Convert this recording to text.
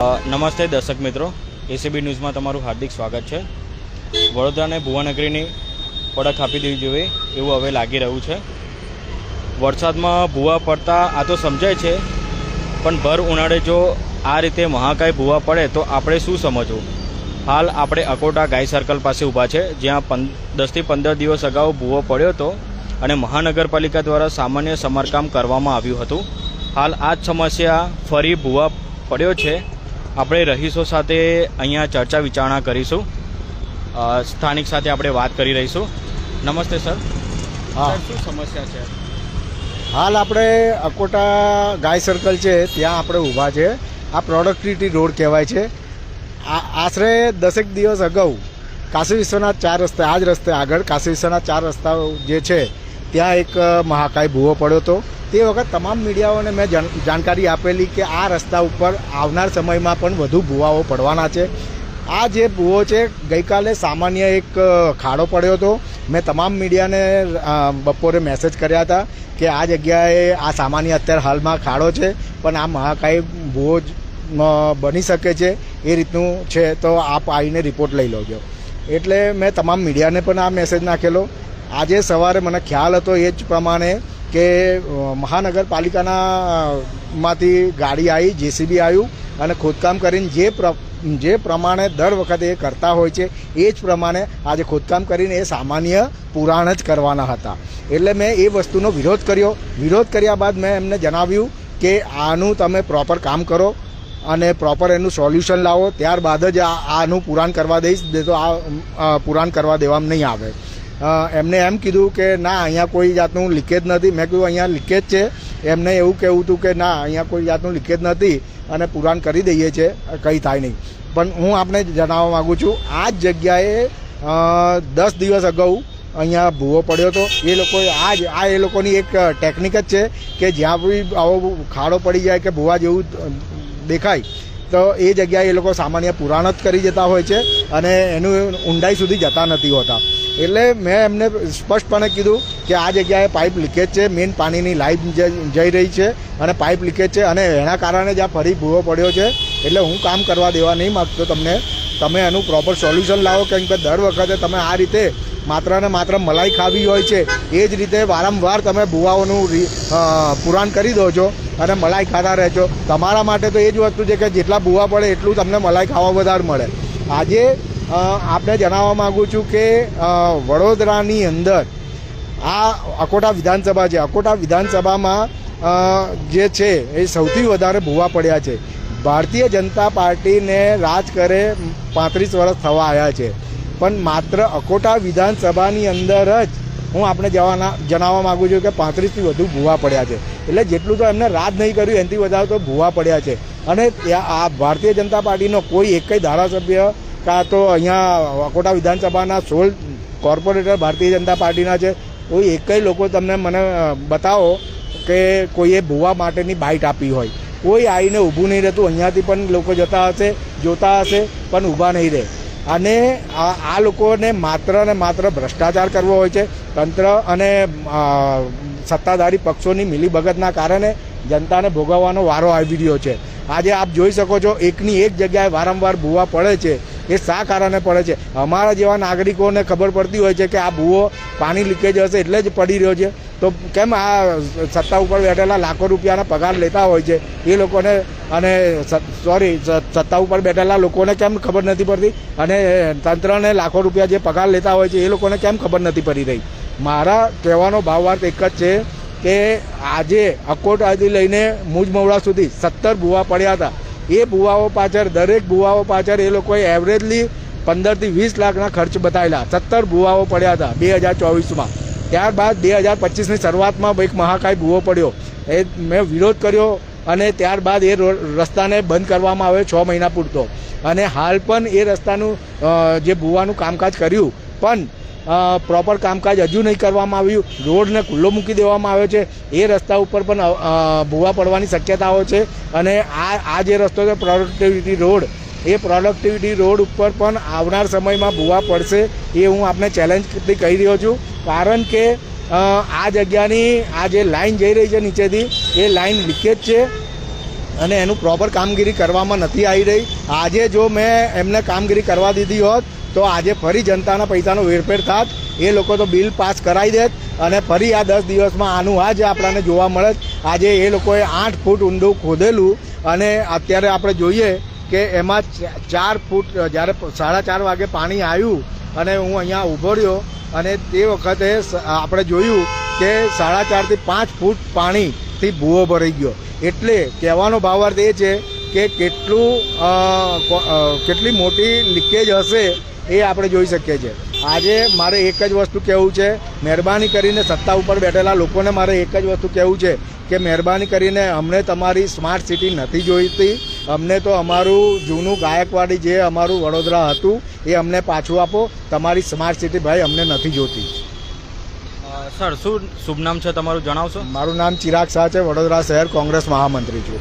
નમસ્તે દર્શક મિત્રો. એસીબી ન્યૂઝમાં તમારું હાર્દિક સ્વાગત છે. વડોદરાને ભુવાનગરીની પડખ આપી દેવી જોઈએ એવું હવે લાગી રહ્યું છે. વરસાદમાં ભૂવા પડતા આ તો સમજાય છે, પણ ભર ઉનાળે જો આ રીતે મહાકાય ભૂવા પડે તો આપણે શું સમજવું? હાલ આપણે અકોટા ગાય સર્કલ પાસે ઊભા છે, જ્યાં પં દસથી પંદર દિવસ અગાઉ ભૂવો પડ્યો હતો અને મહાનગરપાલિકા દ્વારા સામાન્ય સમારકામ કરવામાં આવ્યું હતું. હાલ આ જ સમસ્યા ફરી ભૂવા પડ્યો છે. આપણે રહીશો સાથે અહીંયા ચર્ચા વિચારણા કરીશું. સ્થાનિક સાથે આપણે વાત કરી રહીશું. નમસ્તે સર. હા. શું સમસ્યા છે? હાલ આપણે અકોટા ગાય સર્કલ છે ત્યાં આપણે ઊભા છે. આ પ્રોડક્ટિવિટી રોડ કહેવાય છે. આ આશરે દસેક દિવસ અગાઉ કાશી વિશ્વનાથ ચાર રસ્તે આ જ રસ્તે આગળ કાશી વિશ્વનાથ ચાર રસ્તાઓ જે છે ત્યાં એક મહાકાય ભૂવો પડ્યો હતો. તે વખત તમામ મીડિયાઓને મેં જાણ- જાણકારી આપેલી કે આ રસ્તા ઉપર આવનાર સમયમાં પણ વધુ ભૂવાઓ પડવાના છે. આ જે ભૂવો છે, ગઈકાલે સામાન્ય એક ખાડો પડ્યો હતો. મેં તમામ મીડિયાને બપોરે મેસેજ કર્યા હતા કે આ જગ્યાએ આ સામાન્ય અત્યારે હાલમાં ખાડો છે, પણ આ મહાકાય ભૂવો બની શકે છે એ રીતનું છે, તો આપ આવીને રિપોર્ટ લઈ લોજો. એટલે મેં તમામ મીડિયાને પણ આ મેસેજ નાખેલો. આજે સવારે મને ખ્યાલ હતો એ જ પ્રમાણે કે મહાનગરપાલિકાના માંથી ગાડી આવી, જેસીબી આવ્યું અને ખોદકામ કરીને જે જે પ્રમાણે દર વખતે એ કરતા હોય છે, એ જ પ્રમાણે આજે ખોદકામ કરીને એ સામાન્ય પુરાણ જ કરવાના હતા. એટલે મેં એ વસ્તુનો વિરોધ કર્યો. વિરોધ કર્યા બાદ મેં એમને જણાવ્યું કે, આનું તમે પ્રોપર કામ કરો અને પ્રોપર એનું સોલ્યુશન લાવો. ત્યારબાદ જ આનું પુરાણ કરવા દઈશ. તો આ પુરાણ કરવા દેવામાં નહીં આવે. એમને એમ કીધું કે ના, અહીંયા કોઈ જાતનું લીકેજ નથી. મેં કીધું, અહીંયા લીકેજ છે. એમને એવું કહેવું હતું કે, ના, અહીંયા કોઈ જાતનું લીકેજ નથી અને પુરાણ કરી દઈએ છીએ કંઈ થાય નહીં. પણ હું આપને જણાવવા માગું છું, આ જ જગ્યાએ દસ દિવસ અગાઉ અહીંયા ભૂવો પડ્યો હતો. એ લોકો આ જ, આ એ લોકોની એક ટેકનિક જ છે કે જ્યાં બી આવો ખાડો પડી જાય કે ભૂવા જેવું દેખાય, તો એ જગ્યાએ એ લોકો સામાન્ય પુરાણ જ કરી જતા હોય છે અને એનું ઊંડાઈ સુધી જતા નથી હોતા. એટલે મેં એમને સ્પષ્ટપણે કીધું કે આ જગ્યાએ પાઇપ લીકેજ છે, મેઇન પાણીની લાઇન જઈ રહી છે અને પાઇપ લીકેજ છે અને એના કારણે જ આ ફરી ભૂવો પડ્યો છે. એટલે હું કામ કરવા દેવા નહીં માગતો તમને. તમે એનું પ્રોપર સોલ્યુશન લાવો કેમ કે દર વખતે તમે આ રીતે માત્ર ને માત્ર મલાઈ ખાવી હોય છે. એ જ રીતે વારંવાર તમે ભૂવાઓનું પુરાણ કરી દો છો અને મલાઈ ખાતા રહેજો. તમારા માટે તો એ જ વસ્તુ છે કે જેટલા ભૂવા પડે એટલું તમને મલાઈ ખાવા વધારે મળે. આજે આપને જણાવવા માગું છું કે વડોદરાની અંદર આ અકોટા વિધાનસભા છે, અકોટા વિધાનસભામાં જે છે એ સૌથી વધારે ભૂવા પડ્યા છે. ભારતીય જનતા પાર્ટીને રાજ કરે પાંત્રીસ વર્ષ થવા આવ્યા છે. પણ માત્ર અકોટા વિધાનસભાની અંદર જ હું આપણે જવાના, જણાવવા માગું છું કે પાંત્રીસથી વધુ ભૂવા પડ્યા છે. એટલે જેટલું તો એમને રાજ નહીં કર્યું, એનાથી વધારે તો ભૂવા પડ્યા છે. અને આ ભારતીય જનતા પાર્ટીનો કોઈ એક ધારાસભ્ય કાં તો અહીંયા વાકોટા વિધાનસભાના સોલ કોર્પોરેટર ભારતીય જનતા પાર્ટીના છે, કોઈ એકય લોકો તમને મને બતાવો કે કોઈએ ભૂવા માટેની બાઇટ આપી હોય. કોઈ આવીને ઊભું નહીં રહેતું, અહીંયાથી પણ લોકો જતા હશે, જોતા હશે, પણ ઊભા નહીં રહે. અને આ લોકોને માત્ર ને માત્ર ભ્રષ્ટાચાર કરવો હોય છે. તંત્ર અને સત્તાધારી પક્ષોની મિલીભગતના કારણે જનતાને ભોગવવાનો વારો આવી રહ્યો છે. આજે આપ જોઈ શકો છો, એકની એક જગ્યાએ વારંવાર ભૂવા પડે છે. એ શા કારણે પડે છે? અમારા જેવા નાગરિકોને ખબર પડતી હોય છે કે આ ભૂવો પાણી લીકેજ હશે એટલે જ પડી રહ્યો છે. તો કેમ આ સત્તા ઉપર બેઠેલા લાખો રૂપિયાના પગાર લેતા હોય છે? એ લોકોને અને સોરી સત્તા ઉપર બેઠેલા લોકોને કેમ ખબર નથી પડતી? અને તંત્રને લાખો રૂપિયા જે પગાર લેતા હોય છે, એ લોકોને કેમ ખબર નથી પડી રહી? મારા કહેવાનો ભાવાર્થ એક જ છે કે આજે અકોટાથી લઈને મુજમવડા સુધી સત્તર ભૂવા પડ્યા હતા. એ ભુવાઓ પાછળ, દરેક ભુવાઓ પાછળ એ લોકોએ એવરેજલી પંદરથી વીસ લાખના ખર્ચ બતાવેલા. સત્તર ભુવાઓ પડ્યા હતા બે હજાર ચોવીસમાં. ત્યારબાદ બે હજાર પચીસની શરૂઆતમાં એક મહાકાય ભૂવો પડ્યો. એ મેં વિરોધ કર્યો અને ત્યારબાદ એ રસ્તાને બંધ કરવામાં આવ્યો છ મહિના પૂરતો. અને હાલ પણ એ રસ્તાનું જે ભૂવાનું કામકાજ કર્યું. પણ પ્રોપર કામકાજ હજુ નહીં કરવામાં આવ્યું. રોડને ખુલ્લો મૂકી દેવામાં આવ્યો છે. એ રસ્તા ઉપર પણ ભૂવા પડવાની શક્યતાઓ છે. અને આ આ જે રસ્તો છે પ્રોડક્ટિવિટી રોડ એ પ્રોડક્ટિવિટી રોડ ઉપર પણ આવનાર સમયમાં ભૂવા પડશે એ હું આપને ચેલેન્જથી કહી રહ્યો છું. કારણ કે આ જગ્યાની, આ જે લાઈન જઈ રહી છે નીચેથી, એ લાઇન લીકેજ છે. અને એનું પ્રોપર કામગીરી કરવામાં નથી આવી રહી. આજે જો મેં એમને કામગીરી કરવા દીધી હોત તો આજે ફરી જનતાના પૈસાનો વેરફેર થાત. એ લોકો તો બિલ પાસ કરાવી દેત અને ફરી આ દસ દિવસમાં આનું આ જ આપણને જોવા મળે આજે એ લોકોએ આઠ ફૂટ ઊંડું ખોદેલું અને અત્યારે આપણે જોઈએ કે એમાં ચાર ફૂટ જ્યારે સાડા ચાર વાગે પાણી આવ્યું અને હું અહીંયા ઊભો રહ્યો અને તે વખતે આપણે જોયું કે સાડા ચારથી પાંચ ફૂટ પાણીથી ભૂવો ભરાઈ ગયો. એટલે કહેવાનો ભાવાર્થ એ છે કે કેટલું કેટલી મોટી લીકેજ હશે એ આપણે જોઈ શકીએ છીએ. આજે મારે એક જ વસ્તુ કહેવું છે મહેરબાની કરીને સત્તા ઉપર બેઠેલા લોકોને મારે એક જ વસ્તુ કહેવું છે કે મહેરબાની કરીને અમને તમારી સ્માર્ટ સિટી નથી જોઈતી. અમને તો અમારું જૂનું ગાયકવાડી જે અમારું વડોદરા હતું એ અમને પાછું આપો. તમારી સ્માર્ટ સિટી ભાઈ અમને નથી જોતી સર શું શુભ નામ છે તમારું જણાવશો? મારું નામ ચિરાગ શાહ છે વડોદરા શહેર કોંગ્રેસ મહામંત્રી છું.